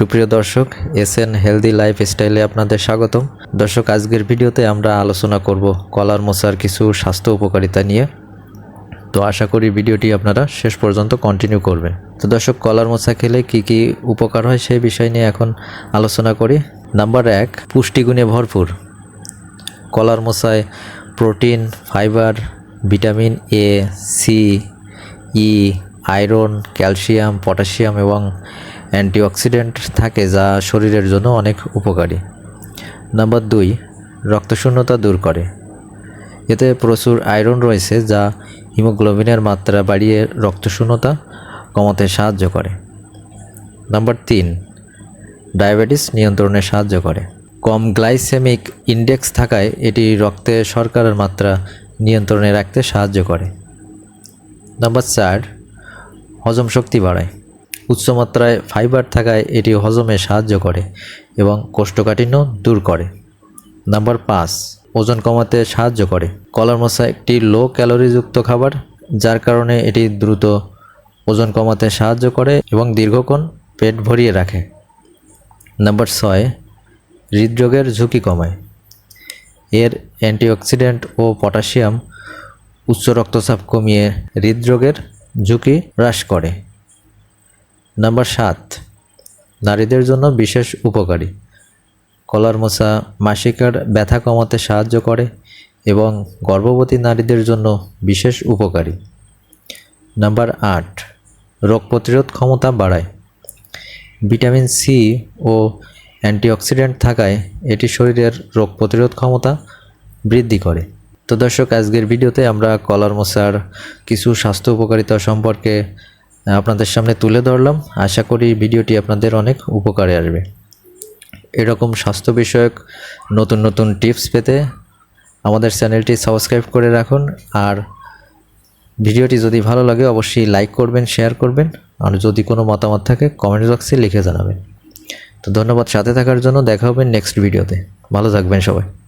সুপ্রিয় দর্শক S N healthy life স্টাইলে আপনাদের স্বাগতম। দর্শক, আজকের ভিডিওতে আমরা আলোচনা করব কলার মশার কিছু স্বাস্থ্য উপকারিতা নিয়ে। তো আশা করি ভিডিওটি আপনারা শেষ পর্যন্ত কন্টিনিউ করবেন। তো দর্শক, কলার মশা খেলে কি কি উপকার হয় সেই বিষয় নিয়ে এখন আলোচনা করি। নাম্বার এক, পুষ্টিগুণে ভরপুর। কলার মশায় protein, fibre, vitamin A C E iron, calcium, potassium এবং অ্যান্টিঅক্সিডেন্ট থাকে যা শরীরের জন্য অনেক উপকারী। নাম্বার দুই, রক্তশূন্যতা দূর করে। এতে প্রচুর আয়রন রয়েছে যা হিমোগ্লোবিনের মাত্রা বাড়িয়ে রক্তশূন্যতা কমাতে সাহায্য করে। নাম্বার তিন, ডায়াবেটিস নিয়ন্ত্রণে সাহায্য করে। কম গ্লাইসেমিক ইন্ডেক্স থাকায় এটি রক্তে শর্করার মাত্রা নিয়ন্ত্রণে রাখতে সাহায্য করে। নাম্বার চার, হজম শক্তি বাড়ায়। উচ্চমাত্রায় ফাইবার থাকায় এটি হজমে সাহায্য করে এবং কোষ্ঠকাঠিন্য দূর করে। নাম্বার পাঁচ, ওজন কমাতে সাহায্য করে। কলার মশা একটি লো ক্যালোরিযুক্ত খাবার, যার কারণে এটি দ্রুত ওজন কমাতে সাহায্য করে এবং দীর্ঘক্ষণ পেট ভরিয়ে রাখে। নাম্বার ছয়, হৃদরোগের ঝুঁকি কমায়। এর অ্যান্টিঅক্সিডেন্ট ও পটাশিয়াম উচ্চ রক্তচাপ কমিয়ে হৃদরোগের ঝুঁকি হ্রাস করে। নাম্বার সাত, নারীদের জন্য বিশেষ উপকারী। কলার মশা মাসিকার ব্যথা কমাতে সাহায্য করে এবং গর্ভবতী নারীদের জন্য বিশেষ উপকারী। নাম্বার আট, রোগ প্রতিরোধ ক্ষমতা বাড়ায়। ভিটামিন সি ও অ্যান্টিঅক্সিডেন্ট থাকায় এটি শরীরের রোগ প্রতিরোধ ক্ষমতা বৃদ্ধি করে। তো দর্শক, আজকের ভিডিওতে আমরা কলার মশার কিছু স্বাস্থ্য উপকারিতা সম্পর্কে আপনাদের সামনে তুলে ধরলাম। আশা করি ভিডিওটি আপনাদের অনেক উপকারে আসবে। এরকম স্বাস্থ্য বিষয়ক নতুন নতুন টিপস পেতে আমাদের চ্যানেলটি সাবস্ক্রাইব করে রাখুন। আর ভিডিওটি যদি ভালো লাগে, অবশ্যই লাইক করবেন, শেয়ার করবেন। আর যদি কোনো মতামত থাকে কমেন্ট বক্সে লিখে জানাবেন। তো ধন্যবাদ সাথে থাকার জন্য। দেখা হবে নেক্সট ভিডিওতে। ভালো থাকবেন সবাই।